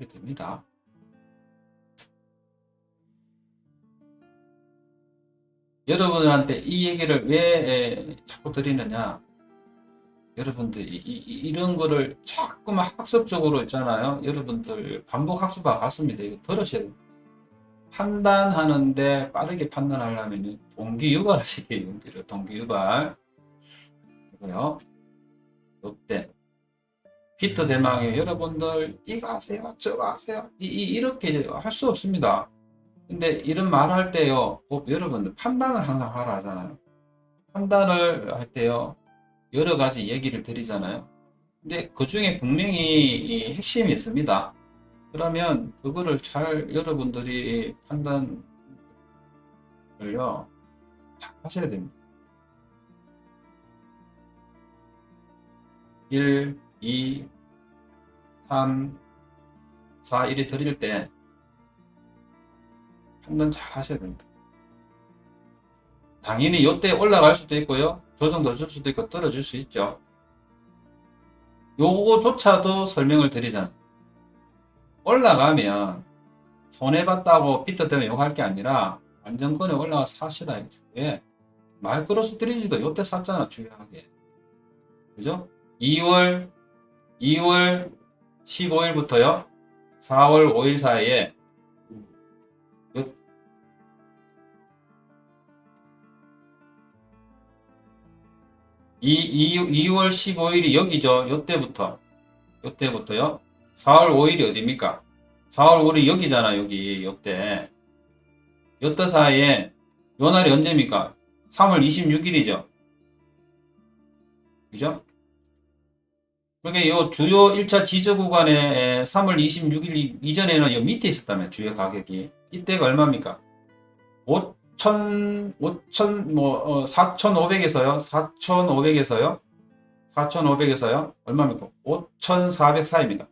이렇게 됩니다. 여러분들한테 이 얘기를 왜 에, 자꾸 드리느냐? 여러분들 이, 이, 이 런 거를 자꾸만 학습적으로 있잖아요. 여러분들 반복 학습하고 같습니다. 이거 들으셔야 돼요. 판단하는데 빠르게 판단하려면 동기 유발하시게 용기를 동기 유발 이거요. 요때 피터 대망의 여러분들 이거 하세요 저거 하세요 이렇게 할 수 없습니다. 근데 이런 말 할 때요, 꼭 여러분들 판단을 항상 하라 하잖아요. 판단을 할 때요, 여러 가지 얘기를 드리잖아요. 근데 그 중에 분명히 이 핵심이 있습니다. 그러면 그거를 잘 여러분들이 판단을요, 다 하셔야 됩니다. 1, 2, 3, 4, 1이 드릴 때 판단 잘 하셔야 됩니다. 당연히 이때 올라갈 수도 있고요. 조정 더줄 수도 있고 떨어질 수 있죠. 요거조차도 설명을 드리잖아요. 올라가면 손해봤다고 비트 때문에 욕할 게 아니라 안정권에 올라가 사시라 이거죠. 왜? 마이크로스 트리지도 요때 샀잖아 중요하게. 그죠? 2월 2월 15일부터요. 4월 5일 사이에 이, 이, 2월 15일이 여기죠. 요때부터. 요때부터요. 4월 5일이 어디입니까? 4월 5일이 여기잖아, 여기. 요때. 요때 사이에, 요 날이 언제입니까? 3월 26일이죠. 그죠? 그게 요 주요 1차 지저 구간에 3월 26일 이전에는 요 밑에 있었다며, 주요 가격이. 이때가 얼마입니까? 5천, 5천, 뭐, 어, 4,500에서요. 4,500에서요. 4,500에서요. 얼마입니까? 5,400 사이입니다.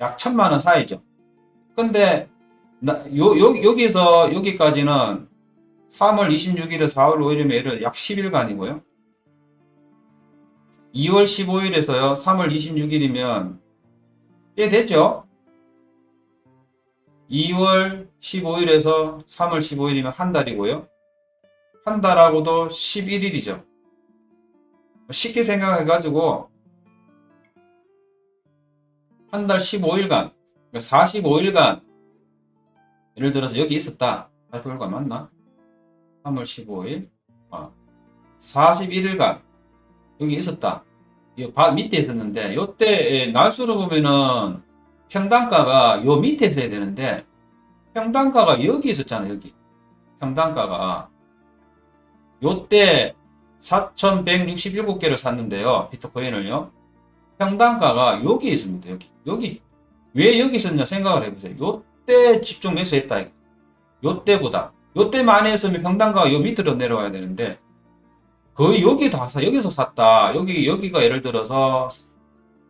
약 천만 원 사이죠. 근데, 나, 요, 요, 여기서 여기까지는 3월 26일에 4월 5일이면 약 10일간이고요. 2월 15일에서요. 3월 26일이면 꽤 됐죠? 2월 15일에서 3월 15일이면 한 달이고요. 한 달하고도 11일이죠. 쉽게 생각해가지고 한 달 15일간, 45일간 예를 들어서 여기 있었다. 45일간 맞나? 3월 15일, 아, 41일간 여기 있었다. 이 밑에 있었는데 요때 날수로 보면은 평단가가 요 밑에 있어야 되는데 평단가가 여기 있었잖아요 여기. 평단가가. 요때 4,167개를 샀는데요 비트코인을요. 평단가가 여기 있습니다 여기. 여기. 왜 여기 있었냐 생각을 해보세요. 요때 집중 매수했다 요때보다. 요때 많이 했으면 평단가가 요 밑으로 내려와야 되는데 거의 여기 다 사, 여기서 샀다. 여기, 여기가 예를 들어서,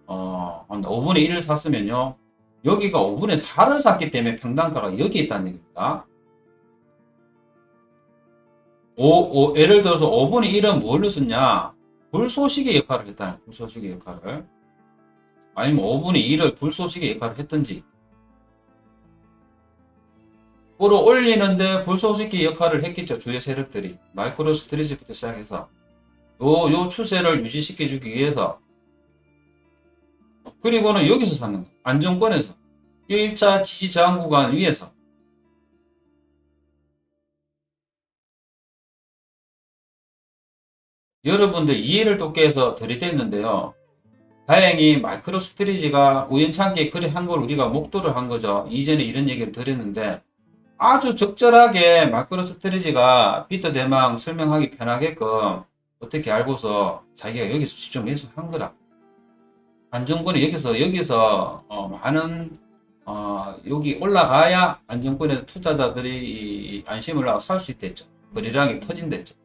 어, 한 5분의 1을 샀으면요. 여기가 5분의 4를 샀기 때문에 평단가가 여기 있다는 얘기입니다. 오, 오, 예를 들어서 5분의 1은 뭘로 썼냐? 불소식의 역할을 했다는. 불소식의 역할을. 아니면 5분의 1을 불소식의 역할을 했든지. 끌어올리는데 불소식의 역할을 했겠죠. 주요 세력들이. 마이크로 스트리지부터 시작해서. 요, 요 추세를 유지시켜주기 위해서. 그리고는 여기서 사는 거. 안정권에서. 1차 지지 저항 구간 위에서. 여러분들 이해를 돕게 해서 들이댔는데요. 다행히 마이크로 스트리지가 우연찮게 그래 한걸 우리가 목도를 한 거죠. 이전에 이런 얘기를 드렸는데 아주 적절하게 마크로 스트레지가 비트 대망 설명하기 편하게끔 어떻게 알고서 자기가 여기서 집중 매수한 거라. 안정권이 여기서 여기서 어, 많은 어, 여기 올라가야 안정권에서 투자자들이 안심을 하고 살 수 있댔죠. 거래량이 터진댔죠.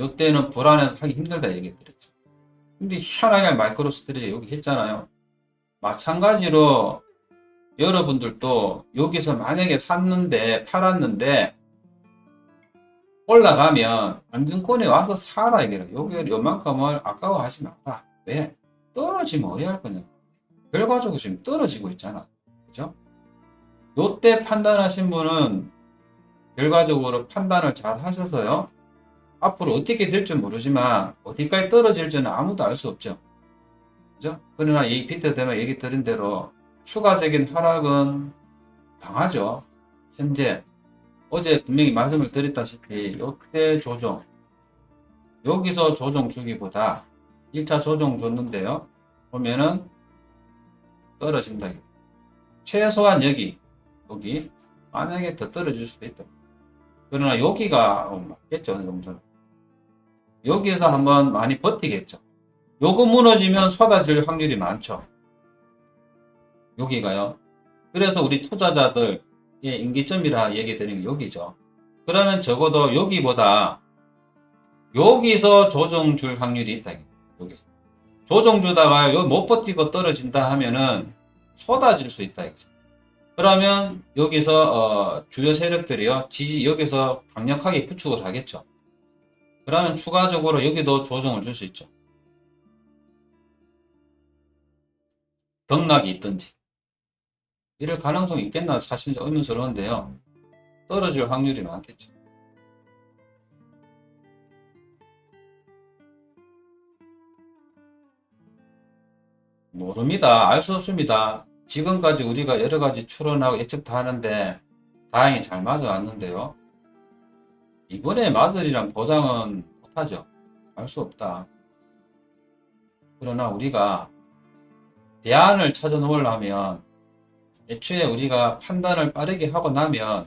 요때는 불안해서 하기 힘들다 얘기 드렸죠. 근데 희한하게 마이크로 스트레지 여기 했잖아요. 마찬가지로 여러분들도 여기서 만약에 샀는데 팔았는데 올라가면 안정권에 와서 사라 이게라 여기 요만큼을 아까워하지 마라 왜 떨어지면 어디 할 거냐 결과적으로 지금 떨어지고 있잖아. 그죠? 요때 판단하신 분은 결과적으로 판단을 잘 하셔서요. 앞으로 어떻게 될지 모르지만 어디까지 떨어질지는 아무도 알 수 없죠. 그죠? 그러나 이 비트 되면 얘기 드린 대로 추가적인 하락은 강하죠. 현재 어제 분명히 말씀을 드렸다시피 요때 조정 여기서 조정 주기보다 1차 조정 줬는데요. 보면은 떨어진다. 최소한 여기 여기 만약에 더 떨어질 수도 있다. 그러나 여기가 어, 맞겠죠 어느 정도. 여기에서 한번 많이 버티겠죠. 요거 무너지면 쏟아질 확률이 많죠. 여기가요. 그래서 우리 투자자들 예, 인기점이라 얘기 드리는 게 여기죠. 그러면 적어도 여기보다 여기서 조정 줄 확률이 있다. 여기서. 조정 주다가 못 버티고 떨어진다 하면은 쏟아질 수 있다. 그러면 여기서 어, 주요 세력들이요 지지 여기서 강력하게 구축을 하겠죠. 그러면 추가적으로 여기도 조정을 줄 수 있죠. 등락이 있든지 이럴 가능성이 있겠나 사실 의문스러운데요. 떨어질 확률이 많겠죠. 모릅니다. 알 수 없습니다. 지금까지 우리가 여러 가지 추론하고 예측 다 하는데 다행히 잘 맞아왔는데요. 이번에 맞으리란 보장은 못하죠. 알 수 없다. 그러나 우리가 대안을 찾아 놓으려면 애초에 우리가 판단을 빠르게 하고 나면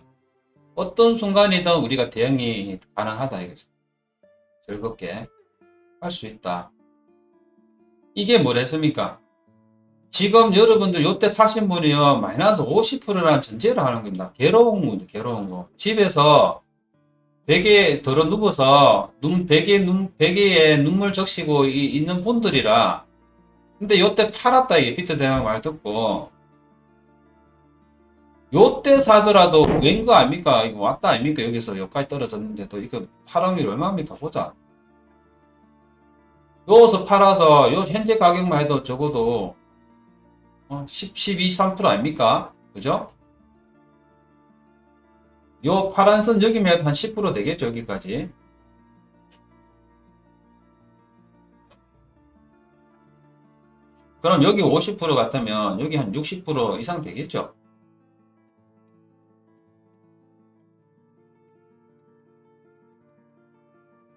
어떤 순간이든 우리가 대응이 가능하다 이거죠. 즐겁게 할 수 있다. 이게 뭐랬습니까? 지금 여러분들 요때 파신 분이요 마이너스 50%라는 전제를 하는 겁니다. 괴로운 거, 괴로운 거. 집에서 베개에 들어 누워서 눈 베개 눈 베개에 눈물 적시고 이- 있는 분들이라. 근데 요때 팔았다 이게 비트 대왕 말 듣고 요때 사더라도 웬거 아닙니까? 이거 왔다 아닙니까? 여기서 여기까지 떨어졌는데도 이거 팔확률 얼마입니까? 보자. 여기서 팔아서 요 현재 가격만 해도 적어도 어, 10, 12, 13% 아닙니까? 그죠? 요 파란 선 여기면 한 10% 되겠죠, 여기까지. 그럼 여기 50% 같으면 여기 한 60% 이상 되겠죠?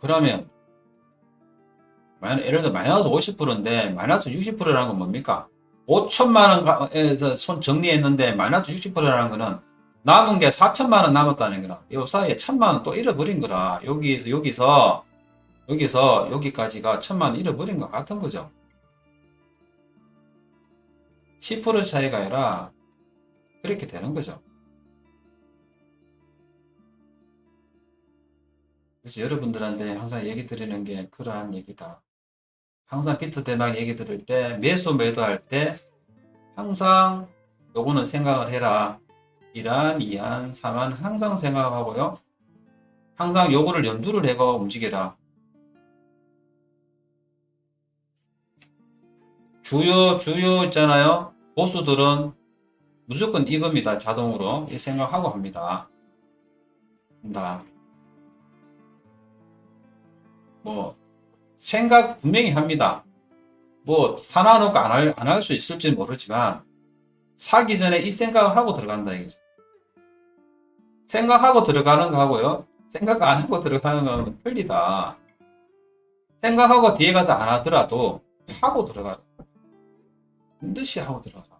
그러면 예를 들어 마이너스 50%인데 마이너스 60%라는 건 뭡니까? 5천만 원에서 손 정리했는데 마이너스 60%라는 거는 남은 게 4천만 원 남았다는 거라. 요 사이에 천만 원 또 잃어버린 거라. 여기서 여기서 여기서 여기까지가 천만 원 잃어버린 것 같은 거죠. 10% 차이가 아니라 그렇게 되는 거죠. 그래서 여러분들한테 항상 얘기 드리는 게 그러한 얘기다. 항상 비트 대박 얘기 들을 때 매수 매도할 때 항상 요거는 생각을 해라. 1안, 2안, 3안 항상 생각하고요. 항상 요거를 염두를 해고 움직여라. 주요 주요 있잖아요. 보수들은 무조건 이겁니다. 자동으로 이 생각하고 합니다. 한다. 뭐 생각 분명히 합니다. 뭐 사놔놓고 안할안 할 수 있을지 모르지만 사기 전에 이 생각을 하고 들어간다 이거죠. 생각하고 들어가는 거하고요. 생각 안 하고 들어가는 거는 틀리다. 생각하고 뒤에 가서 안 하더라도 하고 들어가. 반드시 하고 들어가.